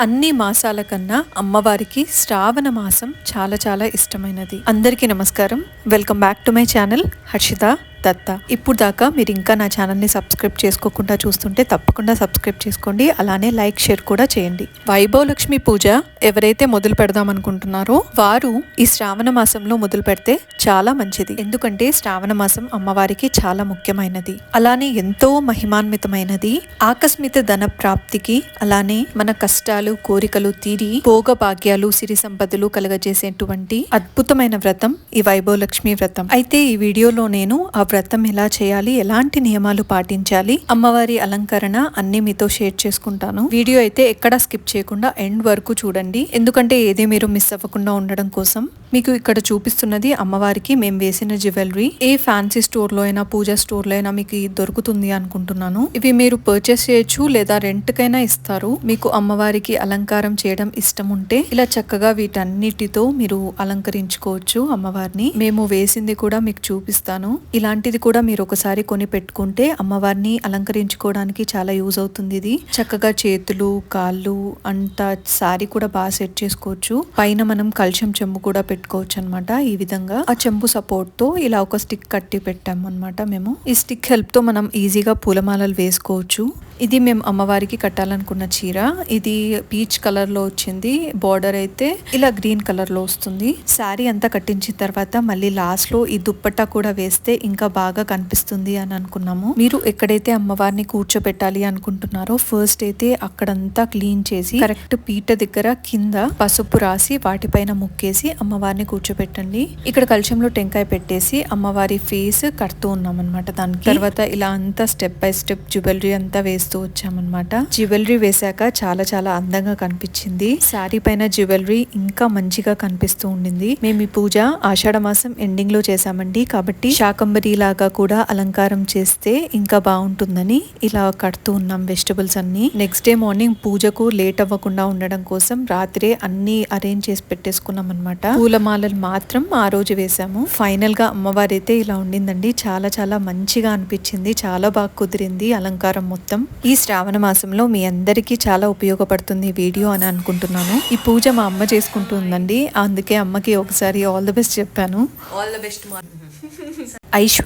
అన్ని మాసాల కన్నా అమ్మవారికి శ్రావణ మాసం చాలా చాలా ఇష్టమైనది. అందరికీ నమస్కారం. Welcome back to my channel Harshitha. Datta. ఇప్పుడు దాకా మీరు ఇంకా నా ఛానల్ని సబ్స్క్రైబ్ చేసుకోకుండా చూస్తుంటే తప్పకుండా సబ్స్క్రైబ్ చేసుకోండి. అలానే లైక్ షేర్ కూడా చేయండి. వైభవ లక్ష్మి పూజ ఎవరైతే మొదలు పెడదాం అనుకుంటున్నారో వారు ఈ శ్రావణ మాసంలో మొదలు పెడితే చాలా మంచిది. ఎందుకంటే శ్రావణ మాసం అమ్మవారికి చాలా ముఖ్యమైనది. అలానే ఎంతో మహిమాన్వితమైనది. ఆకస్మిక ధన ప్రాప్తికి అలానే మన కష్టాలు కోరికలు తీరి భోగ భాగ్యాలు సిరి సంపదలు కలగజేసేటువంటి అద్భుతమైన వ్రతం ఈ వైభవ లక్ష్మి వ్రతం. అయితే ఈ వీడియోలో నేను ఆ వ్రతం ఎలా చేయాలి? ఎలాంటి నియమాలు పాటించాలి? అమ్మవారి అలంకరణ అన్ని మీతో షేర్ చేసుకుంటాను. వీడియో అయితే ఎక్కడా స్కిప్ చేయకుండా ఎండ్ వరకు చూడండి. ఎందుకంటే ఏది మీరు మిస్ అవ్వకుండా ఉండడం కోసం మీకు ఇక్కడ చూపిస్తున్నది అమ్మవారికి మేము వేసిన జ్యువెలరీ. ఏ ఫ్యాన్సీ స్టోర్లో అయినా పూజ స్టోర్లో అయినా మీకు దొరుకుతుంది అనుకుంటున్నాను. ఇవి మీరు పర్చేస్ చేయొచ్చు లేదా రెంట్ కైనా ఇస్తారు. మీకు అమ్మవారికి అలంకారం చేయడం ఇష్టం ఉంటే ఇలా చక్కగా వీటన్నిటితో మీరు అలంకరించుకోవచ్చు అమ్మవారిని. మేము వేసింది కూడా మీకు చూపిస్తాను. ఇలా ఇలాంటిది కూడా మీరు ఒకసారి కొని పెట్టుకుంటే అమ్మవారిని అలంకరించుకోవడానికి చాలా యూజ్ అవుతుంది ఇది. చక్కగా చేతులు కాళ్ళు అంతా సారీ కూడా బాగా సెట్ చేసుకోవచ్చు. పైన మనం కల్షం చెంబు కూడా పెట్టుకోవచ్చు అనమాట ఈ విధంగా. ఆ చెంబు సపోర్ట్తో ఇలా ఒక స్టిక్ కట్టి పెట్టాము అనమాట మేము. ఈ స్టిక్ హెల్ప్తో మనం ఈజీగా పూలమాలలు వేసుకోవచ్చు. ఇది మేము అమ్మవారికి కట్టాలనుకున్న చీర. ఇది పీచ్ కలర్లో వచ్చింది. బార్డర్ అయితే ఇలా గ్రీన్ కలర్లో వస్తుంది. శారీ అంతా కట్టించిన తర్వాత మళ్ళీ లాస్ట్లో ఈ దుప్పట్టా కూడా వేస్తే ఇంకా బాగా కనిపిస్తుంది అని అనుకున్నాము. మీరు ఎక్కడైతే అమ్మవారిని కూర్చోబెట్టాలి అనుకుంటున్నారో ఫస్ట్ అయితే అక్కడంతా క్లీన్ చేసి కరెక్ట్ పీట దగ్గర కింద పసుపు రాసి వాటిపైన ముక్కేసి అమ్మవారిని కూర్చోబెట్టండి ఇక్కడ కలశంలో టెంకాయ పెట్టేసి అమ్మవారి ఫేస్ కడుతూ ఉన్నాం అనమాట దానికి. తర్వాత ఇలా అంతా స్టెప్ బై స్టెప్ జ్యువెలరీ అంతా వేస్తూ వచ్చామన్నమాట. జ్యువెలరీ వేశాక చాలా చాలా అందంగా కనిపించింది. శారీ పైన జ్యువెలరీ ఇంకా మంచిగా కనిపిస్తూ ఉండింది. మేము ఈ పూజ ఆషాఢ మాసం ఎండింగ్లో చేసామండి కాబట్టి శాకంబరి లాగా కూడా అలంకారం చేస్తే ఇంకా బాగుంటుందని ఇలా కడుతూ ఉన్నాం వెజిటబుల్స్ అన్ని. నెక్స్ట్ డే మార్నింగ్ పూజకు లేట్ అవ్వకుండా ఉండడం కోసం రాత్రే అన్ని అరేంజ్ చేసి పెట్టేసుకున్నాం అనమాట పూలమాలలు మాత్రం ఆ రోజు వేసాము. ఫైనల్గా అమ్మవారి అయితే ఇలా ఉండిందండి. చాలా చాలా మంచిగా అనిపించింది. చాలా బాగా కుదిరింది అలంకారం మొత్తం. ఈ శ్రావణ మాసంలో మీ అందరికీ చాలా ఉపయోగపడుతుంది ఈ వీడియో అని అనుకుంటున్నాను. ఈ పూజ మా అమ్మ చేసుకుంటుందండి అందుకే అమ్మకి ఒకసారి ఆల్ ది బెస్ట్ చెప్పాను. ఆల్ ద బెస్ట్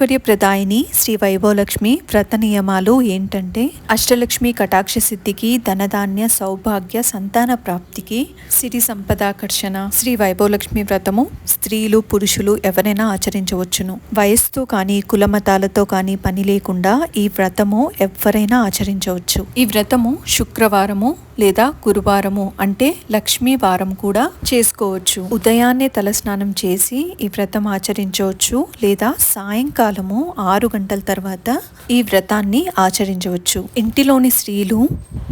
మా ఐశ్వర్యప్రదాయిని శ్రీ వైభవలక్ష్మి వ్రత నియమాలు ఏంటంటే అష్టలక్ష్మి కటాక్ష సిద్ధికి ధనధాన్య సౌభాగ్య సంతాన ప్రాప్తికి సిరి సంపదాకర్షణ శ్రీ వైభవలక్ష్మి వ్రతము స్త్రీలు పురుషులు ఎవరైనా ఆచరించవచ్చును. వయస్సుతో కానీ కులమతాలతో కానీ పని లేకుండా ఈ వ్రతము ఎవరైనా ఆచరించవచ్చు. ఈ వ్రతము శుక్రవారము లేదా గురువారము అంటే లక్ష్మీ వారం కూడా చేసుకోవచ్చు. ఉదయాన్నే తలస్నానం చేసి ఈ వ్రతం ఆచరించవచ్చు లేదా సాయంకాలం సాయంకాలము ఆరు గంటల తర్వాత ఈ వ్రతాన్ని ఆచరించవచ్చు. ఇంటిలోని స్త్రీలు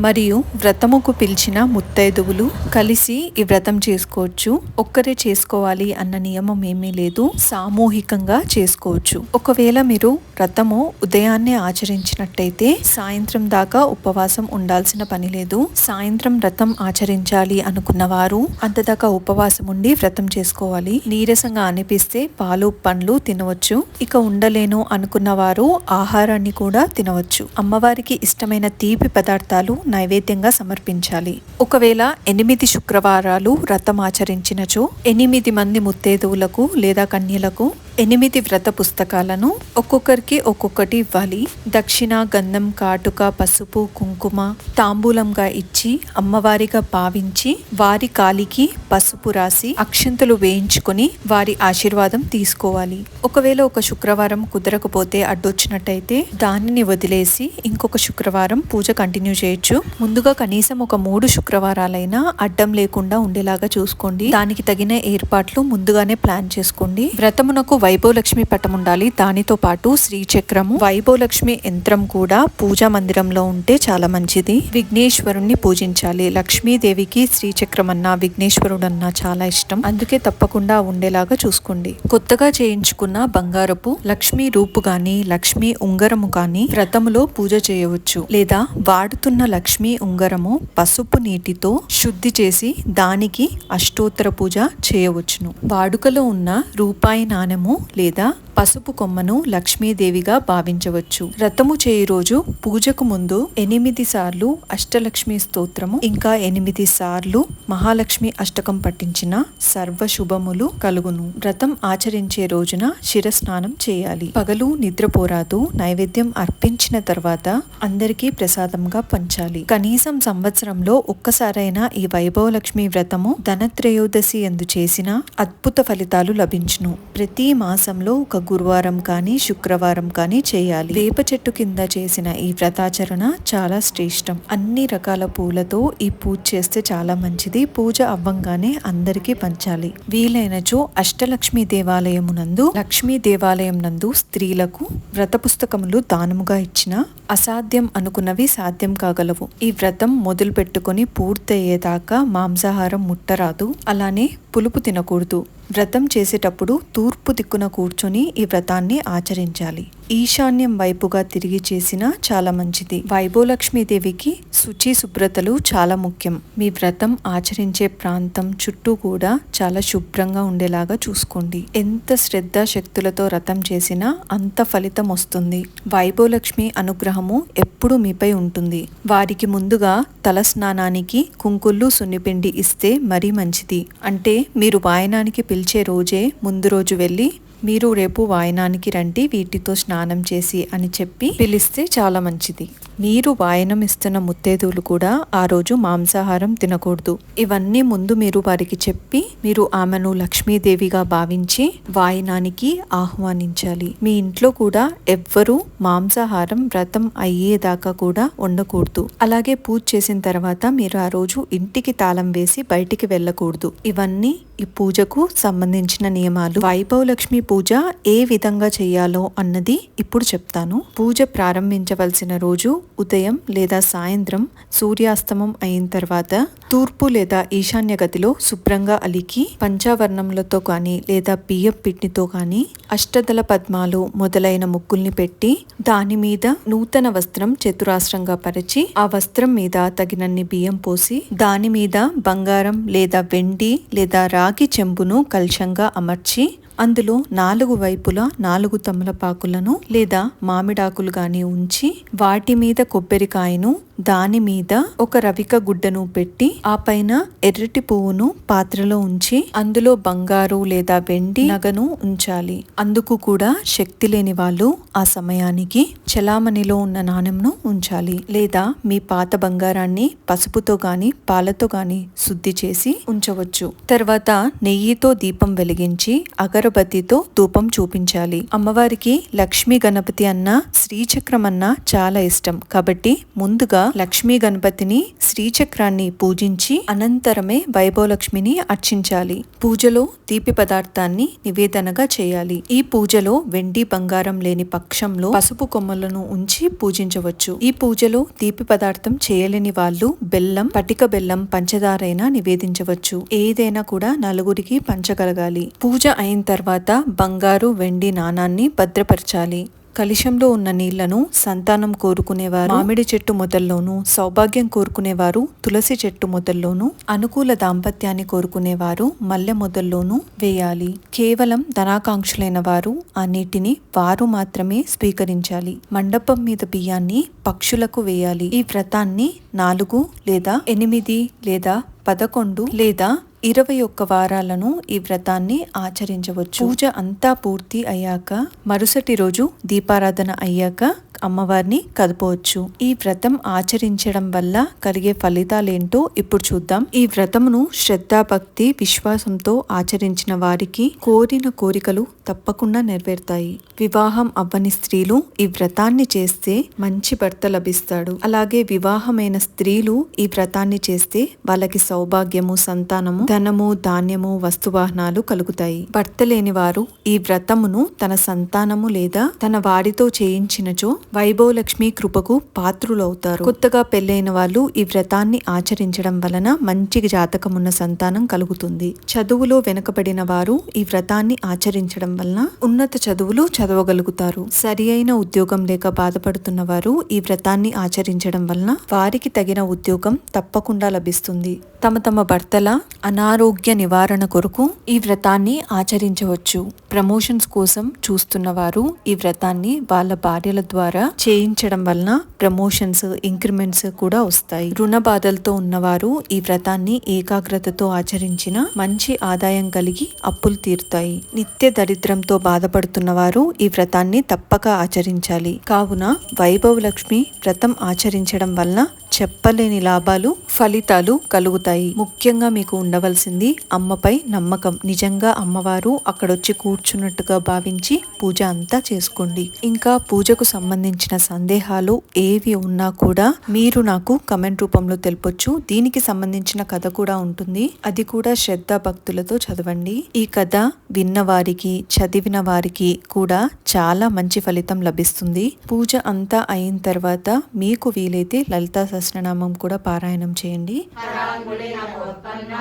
మరియు వ్రతముకు పిలిచిన ముత్తైదువులు కలిసి ఈ వ్రతం చేసుకోవచ్చు. ఒక్కరే చేసుకోవాలి అన్న నియమం ఏమీ లేదు. సామూహికంగా చేసుకోవచ్చు. ఒకవేళ మీరు వ్రతము ఉదయాన్నే ఆచరించినట్టయితే సాయంత్రం దాకా ఉపవాసం ఉండాల్సిన పని లేదు. సాయంత్రం వ్రతం ఆచరించాలి అనుకున్న వారు అంతదాకా ఉపవాసం ఉండి వ్రతం చేసుకోవాలి. నీరసంగా అనిపిస్తే పాలు పండ్లు తినవచ్చు. ఇక ఉండలేను అనుకున్న వారు ఆహారాన్ని కూడా తినవచ్చు. అమ్మవారికి ఇష్టమైన తీపి పదార్థాలు నైవేద్యంగా సమర్పించాలి. ఒకవేళ ఎనిమిది శుక్రవారాలు వ్రతం ఆచరించినచో ఎనిమిది మంది ముత్తేదువులకు లేదా కన్యలకు ఎనిమిది వ్రత పుస్తకాలను ఒక్కొక్కరికి ఒక్కొక్కటి ఇవ్వాలి. దక్షిణ గంధం కాటుక పసుపు కుంకుమ తాంబూలంగా ఇచ్చి అమ్మవారిగా భావించి వారి కాలికి పసుపు రాసి అక్షంతలు వేయించుకొని వారి ఆశీర్వాదం తీసుకోవాలి. ఒకవేళ ఒక శుక్రవారం కుదరకపోతే అడ్డొచ్చినట్టయితే దానిని వదిలేసి ఇంకొక శుక్రవారం పూజ కంటిన్యూ చేయొచ్చు. ముందుగా కనీసం ఒక మూడు శుక్రవారాలైనా అడ్డం లేకుండా ఉండేలాగా చూసుకోండి. దానికి తగిన ఏర్పాట్లు ముందుగానే ప్లాన్ చేసుకోండి. వ్రతమునకు వైభవలక్ష్మి పటం ఉండాలి. దానితో పాటు శ్రీచక్రము వైభవలక్ష్మి యంత్రం కూడా పూజా మందిరంలో ఉంటే చాలా మంచిది. విఘ్నేశ్వరుణ్ణి పూజించాలి. లక్ష్మీదేవికి శ్రీచక్రం అన్న విఘ్నేశ్వరుడు అన్న చాలా ఇష్టం. అందుకే తప్పకుండా ఉండేలాగా చూసుకోండి. కొత్తగా చేయించుకున్న బంగారపు లక్ష్మీ రూపు గాని లక్ష్మీ ఉంగరము కానీ వ్రతములో పూజ చేయవచ్చు. లేదా వాడుతున్న లక్ష్మీ ఉంగరము పసుపు నీటితో శుద్ధి చేసి దానికి అష్టోత్తర పూజ చేయవచ్చును. వాడుకలో ఉన్న రూపాయి నాణెము లేదా పసుపు కొమ్మను లక్ష్మీదేవిగా భావించవచ్చు. వ్రతము చేయి రోజు పూజకు ముందు ఎనిమిది సార్లు అష్టలక్ష్మి స్తోత్రము ఇంకా ఎనిమిది సార్లు మహాలక్ష్మి అష్టకం పట్టించిన సర్వ శుభములు కలుగును. వ్రతం ఆచరించే రోజున శిరస్నానం చేయాలి. పగలు నిద్రపోరాదు నైవేద్యం అర్పించిన తర్వాత అందరికీ ప్రసాదంగా పంచాలి. కనీసం సంవత్సరంలో ఒక్కసారైనా ఈ వైభవలక్ష్మి వ్రతము ధనత్రయోదశి ఎందు చేసిన అద్భుత ఫలితాలు లభించును. ప్రతి మాసంలో ఒక గురువారం కానీ శుక్రవారం కానీ చేయాలి. వేప చెట్టు కింద చేసిన ఈ వ్రతాచరణ చాలా శ్రేష్టం. అన్ని రకాల పూలతో ఈ పూజ చేస్తే చాలా మంచిది. పూజ అవ్వంగానే అందరికీ పంచాలి. వీలైనచో అష్టలక్ష్మి దేవాలయమునందు లక్ష్మీ దేవాలయం నందు స్త్రీలకు వ్రత పుస్తకములు దానముగా ఇచ్చిన అసాధ్యం అనుకున్నవి సాధ్యం కాగలవు. ఈ వ్రతం మొదలు పెట్టుకొని పూర్తయ్యేదాకా మాంసాహారం ముట్టరాదు. అలానే పులుపు తినకూడదు. వ్రతం చేసేటప్పుడు తూర్పు దిక్కున కూర్చొని ఈ వ్రతాన్ని ఆచరించాలి. ఈశాన్యం వైపుగా తిరిగి చేసిన చాలా మంచిది. వైభవలక్ష్మీదేవికి శుచి శుభ్రతలు చాలా ముఖ్యం. మీ వ్రతం ఆచరించే ప్రాంతం చుట్టూ కూడా చాలా శుభ్రంగా ఉండేలాగా చూసుకోండి. ఎంత శ్రద్ధ శక్తులతో వ్రతం చేసినా అంత ఫలితం వస్తుంది. వైభవలక్ష్మి అనుగ్రహము ఎప్పుడు మీపై ఉంటుంది. వారికి ముందుగా తల స్నానానికి కుంకుళ్ళు సున్నిపిండి ఇస్తే మరీ మంచిది. అంటే మీరు వాయనానికి పిలిచే రోజే ముందు రోజు వెళ్ళి మీరు రేపు వాయనానికి రండి వీటితో స్నానం చేసి అని చెప్పి పిలిస్తే చాలా మంచిది. మీరు వాయనం ఇస్తున్న ముత్తేదువులు కూడా ఆ రోజు మాంసాహారం తినకూడదు. ఇవన్నీ ముందు మీరు వారికి చెప్పి మీరు ఆమెను లక్ష్మీదేవిగా భావించి వాయనానికి ఆహ్వానించాలి. మీ ఇంట్లో కూడా ఎవ్వరూ మాంసాహారం వ్రతం అయ్యేదాకా కూడా ఉండకూడదు అలాగే పూజ చేసిన తర్వాత మీరు ఆ రోజు ఇంటికి తాళం వేసి బయటికి వెళ్ళకూడదు. ఇవన్నీ ఈ పూజకు సంబంధించిన నియమాలు. వైభవలక్ష్మి పూజ ఏ విధంగా చేయాలో అన్నది ఇప్పుడు చెప్తాను. పూజ ప్రారంభించవలసిన రోజు ఉదయం లేదా సాయంత్రం సూర్యాస్తమం అయిన తర్వాత తూర్పు లేదా ఈశాన్య గదిలో శుభ్రంగా అలికి పంచావర్ణములతో కానీ లేదా బియ్యం పిట్నితో కానీ అష్టదల పద్మాలు మొదలైన ముగ్గుల్ని పెట్టి దాని మీద నూతన వస్త్రం చతురాస్రంగా పరిచి ఆ వస్త్రం మీద తగినన్ని బియ్యం పోసి దాని మీద బంగారం లేదా వెండి లేదా రాగి చెంబును కలుషంగా అమర్చి అందులో నాలుగు వైపులా నాలుగు తమలపాకులను లేదా మామిడాకులు గాని ఉంచి వాటి మీద కొబ్బరికాయను దాని మీద ఒక రవిక గుడ్డను పెట్టి ఆ పైన ఎర్రటి పువ్వును పాత్రలో ఉంచి అందులో బంగారు లేదా వెండి నగను ఉంచాలి. అందుకు కూడా శక్తి లేని వాళ్ళు ఆ సమయానికి చలామణిలో ఉన్న నాణెంను ఉంచాలి. లేదా మీ పాత బంగారాన్ని పసుపుతో గాని పాలతో గాని శుద్ధి చేసి ఉంచవచ్చు. తర్వాత నెయ్యితో దీపం వెలిగించి అగరబత్తితో ధూపం చూపించాలి. అమ్మవారికి లక్ష్మీ గణపతి అన్న శ్రీచక్రం అన్న చాలా ఇష్టం. కాబట్టి ముందుగా లక్ష్మీ గణపతిని శ్రీచక్రాన్ని పూజించి అనంతరమే వైభవలక్ష్మిని అర్చించాలి. పూజలో తీపి పదార్థాన్ని నివేదనగా చేయాలి. ఈ పూజలో వెండి బంగారం లేని పక్షంలో పసుపు కొమ్మలను ఉంచి పూజించవచ్చు. ఈ పూజలో తీపి పదార్థం చేయలేని వాళ్ళు బెల్లం పటిక బెల్లం పంచదారైనా నివేదించవచ్చు. ఏదైనా కూడా నలుగురికి పంచగలగాలి. పూజ అయిన తర్వాత బంగారు వెండి నాణాన్ని భద్రపరచాలి. కలిశంలో ఉన్న నీళ్ళను సంతానం కోరుకునేవారు. మామిడి చెట్టు మొదల్లోనూ సౌభాగ్యం కోరుకునేవారు తులసి చెట్టు మొదల్లోనూ అనుకూల దాంపత్యాన్ని కోరుకునేవారు మల్లె మొదల్లోనూ వేయాలి. కేవలం ధనాకాంక్షలైన వారు ఆ నీటిని వారు మాత్రమే స్వీకరించాలి. మండపం మీద బియ్యాన్ని పక్షులకు వేయాలి. ఈ వ్రతాన్ని నాలుగు లేదా ఎనిమిది లేదా పదకొండు లేదా ఇరవై ఒక్క వారాలను ఈ వ్రతాన్ని ఆచరించవచ్చు. పూజ అంతా పూర్తి అయ్యాక మరుసటి రోజు దీపారాధన అయ్యాక అమ్మవారిని కదపవచ్చు. ఈ వ్రతం ఆచరించడం వల్ల కలిగే ఫలితాలేంటో ఇప్పుడు చూద్దాం. ఈ వ్రతమును శ్రద్ధాభక్తి విశ్వాసంతో ఆచరించిన వారికి కోరిన కోరికలు తప్పకుండా నెరవేరుతాయి. వివాహం అవ్వని స్త్రీలు ఈ వ్రతాన్ని చేస్తే మంచి భర్త లభిస్తాడు. అలాగే వివాహమైన స్త్రీలు ఈ వ్రతాన్ని చేస్తే వాళ్ళకి సౌభాగ్యము సంతానము ధనము ధాన్యము వస్తువాహనాలు కలుగుతాయి. భర్త లేని వారు ఈ వ్రతమును తన సంతానము లేదా తన వారితో చేయించినచో వైభవలక్ష్మి కృపకు పాత్రులవుతారు. కొత్తగా పెళ్ళైన వాళ్ళు ఈ వ్రతాన్ని ఆచరించడం వలన మంచి జాతకమున్న సంతానం కలుగుతుంది. చదువులో వెనుకబడిన వారు ఈ వ్రతాన్ని ఆచరించడం వలన ఉన్నత చదువులు చదవగలుగుతారు. సరి అయిన ఉద్యోగం లేక బాధపడుతున్న వారు ఈ వ్రతాన్ని ఆచరించడం వలన వారికి తగిన ఉద్యోగం తప్పకుండా లభిస్తుంది. తమ తమ భర్తల అనారోగ్య నివారణ కొరకు ఈ వ్రతాన్ని ఆచరించవచ్చు. ప్రమోషన్స్ కోసం చూస్తున్న వారు ఈ వ్రతాన్ని వాళ్ళ భార్యల ద్వారా చేయించడం వలన ప్రమోషన్స్ ఇంక్రిమెంట్స్ కూడా వస్తాయి. రుణ బాధలతో ఉన్నవారు ఈ వ్రతాన్ని ఏకాగ్రతతో ఆచరించిన మంచి ఆదాయం కలిగి అప్పులు తీరుతాయి. నిత్య దరిద్రంతో బాధపడుతున్న వారు ఈ వ్రతాన్ని తప్పక ఆచరించాలి. కావున వైభవ లక్ష్మి వ్రతం ఆచరించడం వలన చెప్పలేని లాభాలు ఫలితాలు కలుగుతాయి. ముఖ్యంగా మీకు ఉండవలసింది అమ్మపై నమ్మకం. నిజంగా అమ్మవారు అక్కడొచ్చి కూర్చున్నట్టుగా భావించి పూజ అంతా చేసుకోండి. ఇంకా పూజకు సంబంధించిన సందేహాలు ఏవి ఉన్నా కూడా మీరు నాకు కమెంట్ రూపంలో తెలుపొచ్చు. దీనికి సంబంధించిన కథ కూడా ఉంటుంది. అది కూడా శ్రద్ధ భక్తులతో చదవండి. ఈ కథ విన్న వారికి చదివిన వారికి కూడా చాలా మంచి ఫలితం లభిస్తుంది. పూజ అంతా అయిన తర్వాత మీకు వీలైతే లలితా సహస్రనామం కూడా పారాయణం చేయండి. పరాంగుళినోత్పన్న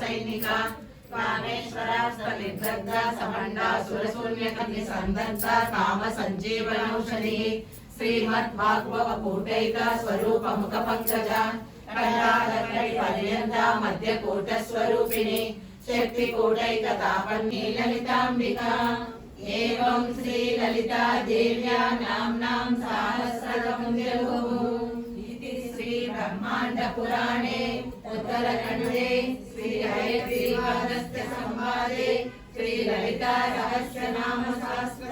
సైనిక శ్రీమద్ కూటైక స్వరూప పంకజ పర్యంత మధ్య కూట స్వరూపిణి శక్తి కూటైక తాపన్య లలితాంబిక ఏవం శ్రీ లలితా దేవ్యా నామ్నాం సహస్రకముంజలు ఇది శ్రీ బ్రహ్మాండ పురాణే ఉత్తరఖండే శ్రీ హయగ్రీవాదస్య సంవాదే శ్రీ లలితా రహస్య నామ శాస్త్ర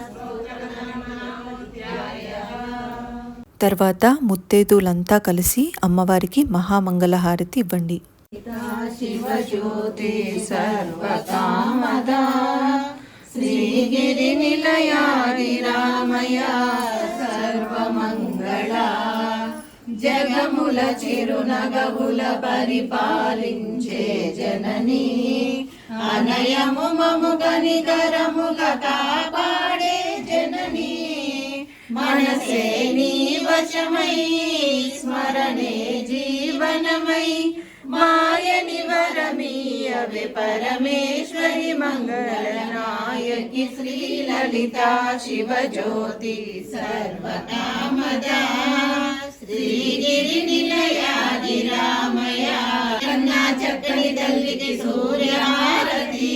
తర్వాత ముత్తేదులంతా కలిసి అమ్మవారికి మహామంగళహారతి ఇవ్వండి. శివజ్యోతి సర్వకామదా శ్రీగిరి నిలయాది రామయ సర్వమంగళ జగముల చిరునగవుల పరిపాలించే జనని అనయము మము కనికరముగ కాపాడే జనని మనసే నీ వశమై స్మరణే జీవనమై మాయని నివరమీయవే పరమేశ్వరి మంగళనాయ శ్రీ శ్రీలలిత శివ జ్యోతి సర్వకామదా శ్రీగిరి నిలయాది రామయ కన్నా చక్కని తల్లికి సూర్యహారతి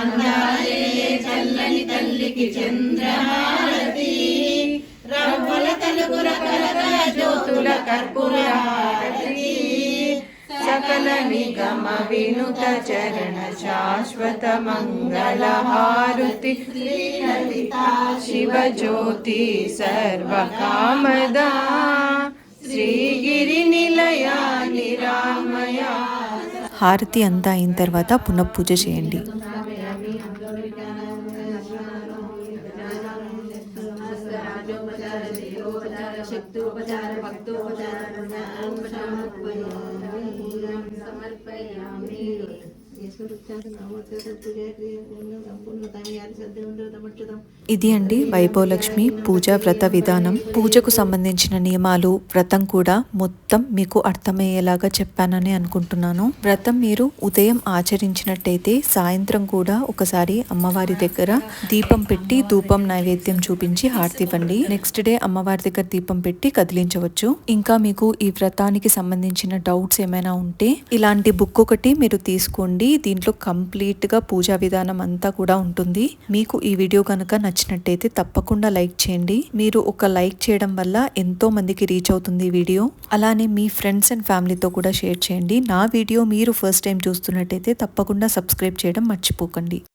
అందాలే చల్లని తల్లికి చంద్రహారతి రవ్వల తలుపుల కలక జ్యోతుల కర్పూరహారతి సకల నిగమ వినుత చరణ శాశ్వత మంగళ హారతి శ్రీలలితా శివ జ్యోతి సర్వకామదా శ్రీగిరి నిలయ నిరామయ హారతి అంతా అయిన తర్వాత పునః పూజ उपचार भक्तोपचार समर्पयामि समर्पयामि। ఇది అండి వైభవలక్ష్మి పూజ వ్రత విధానం. పూజకు సంబంధించిన నియమాలు వ్రతం కూడా మొత్తం మీకు అర్థమయ్యేలాగా చెప్పానని అనుకుంటున్నాను. వ్రతం మీరు ఉదయం ఆచరించినట్టయితే సాయంత్రం కూడా ఒకసారి అమ్మవారి దగ్గర దీపం పెట్టి ధూపం నైవేద్యం చూపించి హారతి ఇవ్వండి. నెక్స్ట్ డే అమ్మవారి దగ్గర దీపం పెట్టి కదిలించవచ్చు. ఇంకా మీకు ఈ వ్రతానికి సంబంధించిన డౌట్స్ ఏమైనా ఉంటే ఇలాంటి బుక్ ఒకటి మీరు తీసుకోండి. దీంట్లో కంప్లీట్గా పూజా విధానం అంతా కూడా ఉంటుంది. మీకు ఈ వీడియో కనుక నచ్చినట్టయితే తప్పకుండా లైక్ చేయండి. మీరు ఒక లైక్ చేయడం వల్ల ఎంతో మందికి రీచ్ అవుతుంది ఈ వీడియో. అలానే మీ ఫ్రెండ్స్ అండ్ ఫ్యామిలీతో కూడా షేర్ చేయండి. నా వీడియో మీరు ఫస్ట్ టైం చూస్తున్నట్టయితే తప్పకుండా సబ్స్క్రైబ్ చేయడం మర్చిపోకండి.